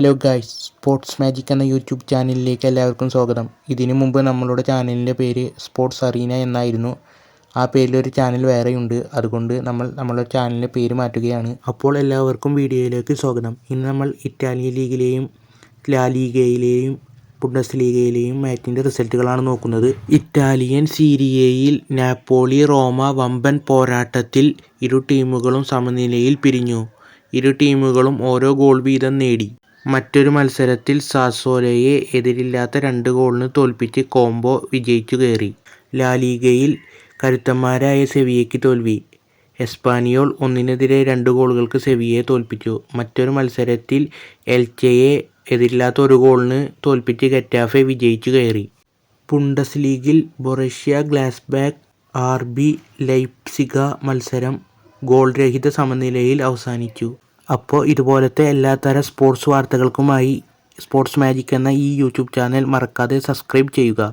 Hello guys sports magic എന്ന YouTube ചാനലിലേക്ക് എല്ലാവർക്കും സ്വാഗതം. ഇതിനു മുമ്പ് നമ്മളുടെ ചാനലിന്റെ പേര് സ്പോർട്സ് അറീന എന്നായിരുന്നു. ആ പേരിലൊരു ചാനൽ വേറെയുണ്ട്. അതുകൊണ്ട് നമ്മൾ നമ്മളുടെ ചാനലിന്റെ പേര് മാറ്റുകയാണ്. അപ്പോൾ എല്ലാവർക്കും വീഡിയോയിലേക്ക് സ്വാഗതം. ഇന്ന് നമ്മൾ ഇറ്റാലിയൻ ലീഗിലെയും ലാ ലീഗയിലെയും ബുണ്ടസ് ലീഗയിലെയും മാച്ചിന്റെ റിസൾട്ടുകളാണ് നോക്കുന്നത്. ഇറ്റാലിയൻ സീരിയയിൽ നാപ്പോളി റോമ വമ്പൻ പോരാട്ടത്തിൽ ഇരു ടീമുകളും സമനിലയിൽ പിരിഞ്ഞു. ഇരു ടീമുകളും ഓരോ ഗോൾ വീതം നേടി. മറ്റൊരു മത്സരത്തിൽ സാസോലയെ എതിരില്ലാത്ത രണ്ട് ഗോളിന് തോൽപ്പിച്ച് കോംബോ വിജയിച്ചു കയറി. ലാ ലീഗയിൽ കരുത്തന്മാരായ സെവിയയ്ക്ക് തോൽവി. എസ്പാനിയോൾ ഒന്നിനെതിരെ രണ്ട് ഗോളുകൾക്ക് സെവിയയെ തോൽപ്പിച്ചു. മറ്റൊരു മത്സരത്തിൽ എൽച്ചയെ എതിരില്ലാത്ത ഒരു ഗോളിന് തോൽപ്പിച്ച് ഗറ്റാഫെ വിജയിച്ചു കയറി. പുണ്ടസ് ലീഗിൽ ബൊറഷ്യ ഗ്ലാസ്ബാക്ക് ആർ ബി ലൈപ്സിഗ മത്സരം ഗോൾരഹിത സമനിലയിൽ അവസാനിച്ചു. അപ്പോൾ ഇതുപോലത്തെ എല്ലാത്തരം സ്പോർട്സ് വാർത്തകൾക്കുമായി സ്പോർട്സ് മാജിക് എന്ന ഈ യൂട്യൂബ് ചാനൽ മറക്കാതെ സബ്സ്ക്രൈബ് ചെയ്യുക.